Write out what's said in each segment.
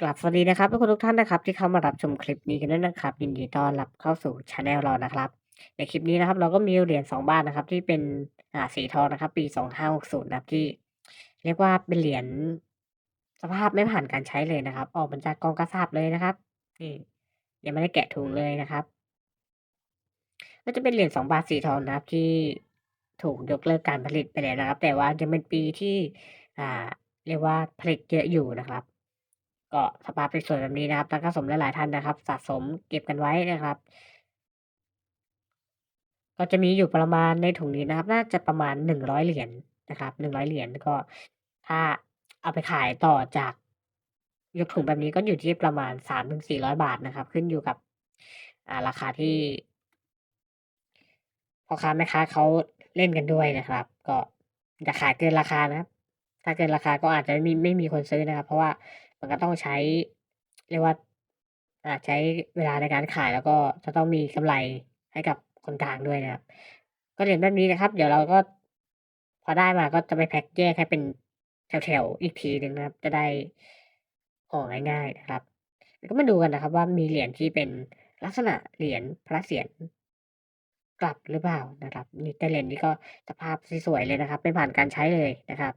กราบสวัสดีนะครับทุกคนทุกท่านนะครับ ที่เข้ามารับชมคลิปนี้กันด้วยนะครับยินดีต้อนรับเข้าสู่ช anel เรานะครับ ในคลิปนี้นะครับ เราก็มีเหรียญ2บาทนะครับ ที่เป็นอ่าสีทองนะครับ ปี2560นย์นะครับที่ เรียกว่าเป็นเหรียญสภาพไม่ผ่านการใช้เลยนะครับ ออกมาจากกองกระสาบเลยนะครับนี่ยังไม่ได้แกะถุงเลยนะครับ ก็จะเป็นเหรียญ2บาทสีทองนะครับ ที่ถูกยกเลิกการผลิตไปแล้วนะครับ แต่ว่ายังเป็นปีที่ อ่า เรียกว่าผลิตเยอะอยู่นะครับ ก็สภาพสวยๆแบบนี้นะครับนักสะสมหลายๆท่านนะครับ สะสมเก็บกันไว้นะครับ ก็จะมีอยู่ประมาณในถุงนี้นะครับ น่าจะประมาณ100เหรียญนะครับ100เหรียญก็ ถ้าเอาไปขายต่อจากยกถุงแบบนี้ก็อยู่ที่ประมาณ300-400บาทนะครับ ขึ้นอยู่กับอ่าราคาที่พ่อค้าแม่ค้าเขาเล่นกันด้วยนะครับ ก็อย่าขายเกินราคานะครับ ถ้าเกินราคาก็อาจจะไม่มีไม่มีคนซื้อนะครับ เพราะว่า มันก็ต้องใช้ เรียกว่าอาใช้เวลาในการขายแล้วก็จะต้องมีกำไรให้กับคนกลางด้วยนะครับ ก็เหรียญแบบนี้นะครับ เดี๋ยวเราก็พอได้มาก็จะไปแพ็กแยกให้เป็นแถวๆอีกทีหนึ่งนะครับ จะได้ห่อง่ายๆนะครับก็มาดูกันนะครับ ว่ามีเหรียญที่เป็นลักษณะเหรียญพระเศียรกลับหรือเปล่านะครับนี่แต่เหรียญนี้ก็สภาพสวยๆเลยนะครับ ไม่ผ่านการใช้เลยนะครับ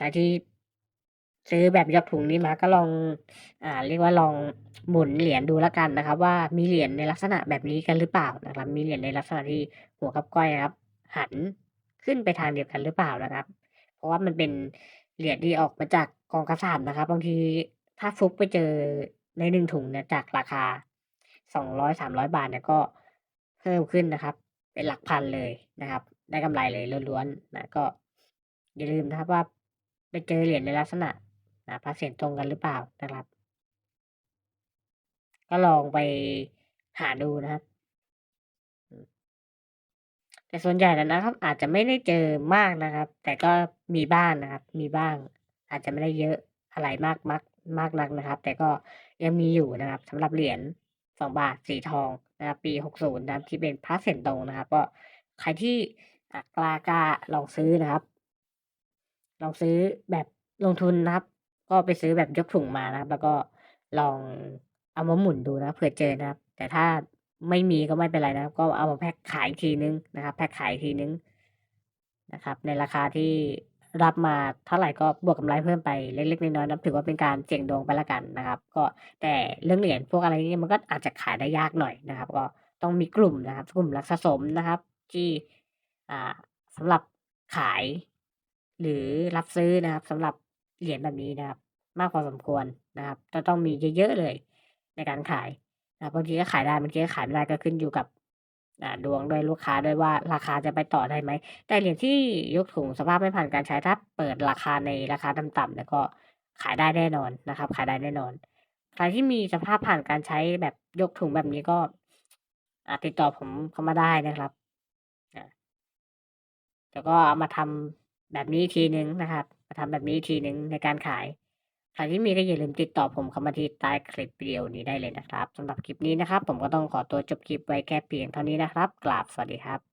ใครที่ซื้อแบบยกถุงนี้มาก็ลอง อ่า เรียกว่าลองหมุนเหรียญดูแล้วกันนะครับ ว่ามีเหรียญในลักษณะแบบนี้กันหรือเปล่านะครับ มีเหรียญในลักษณะที่หัวกับก้อยนะครับ หันขึ้นไปทางเดียวกันหรือเปล่านะครับ เพราะว่ามันเป็นเหรียญที่ออกมาจากกองกระสาบนะครับบางทีถ้าฟุกไปเจอในหนึ่งถุงเนี่ยจากราคา200-300บาทเนี่ยก็เพิ่มขึ้นนะครับ เป็นหลักพันเลยนะครับ ได้กำไรเลยล้วนๆนะก็อย่าลืมนะครับว่า ไปเจอเหรียญในลักษณะอ่าพระเศียรตรงกันหรือเปล่านะครับ ก็ลองไปหาดูนะครับ แต่ส่วนใหญ่แล้วนะครับ อาจจะไม่ได้เจอมากนะครับ แต่ก็มีบ้างนะครับ มีบ้าง อาจจะไม่ได้เยอะอะไรมากมักมากนักนะครับ แต่ก็ยังมีอยู่นะครับสำหรับเหรียญ2บาทสีทองนะครับ ปี60นะครับที่เป็นพระเศียรตรงนะครับ ก็ใครที่กล้ากล้าลองซื้อนะครับ ลองซื้อแบบลงทุนนะครับ ก็ไปซื้อแบบยกถุงมานะครับ แล้วก็ลองเอามาหมุนดูนะเผื่อเจอนะครับ แต่ถ้าไม่มีก็ไม่เป็นไรนะครับ ก็เอามาแพ็กขายทีนึงนะครับ แพ็กขายทีนึงนะครับ ในราคาที่รับมาเท่าไหร่ก็บวกกำไรเพิ่มไปเล็กๆน้อยๆนับถือว่าเป็นการเสี่ยงดวงไปแล้วกันนะครับ ก็แต่เรื่องเหรียญพวกอะไรนี้มันก็อาจจะขายได้ยากหน่อยนะครับ ก็ต้องมีกลุ่มนะครับ กลุ่มนักสะสมนะครับ ที่อ่าสำหรับขาย หรือรับซื้อนะครับสำหรับเหรียญแบบนี้นะครับ มากพอสมควรนะครับจะต้องมีเยอะๆเลยในการขายนะครับบางทีก็ขายได้บางทีก็ขายไม่ได้ก็ขึ้นอยู่กับดวงด้วยลูกค้าด้วยว่าราคาจะไปต่อได้ไหม แต่เหรียญที่ยกถุงสภาพไม่ผ่านการใช้ถ้าเปิดราคาในราคาต่ำๆเนี่ยก็ขายได้แน่นอนนะครับ ขายได้แน่นอนใครที่มีสภาพผ่านการใช้แบบยกถุงแบบนี้ก็ติดต่อผมเข้ามาได้นะครับแล้วก็เอามาทำ แบบนี้ทีหนึ่งนะครับ มาทำแบบนี้ทีหนึ่งในการขายใครที่มีก็อย่าลืมติดต่อผมเข้ามาที่ใต้คลิปวิดีโอนี้ได้เลยนะครับสำหรับคลิปนี้นะครับ ผมก็ต้องขอตัวจบคลิปไว้แค่เพียงเท่านี้นะครับกราบสวัสดีครับ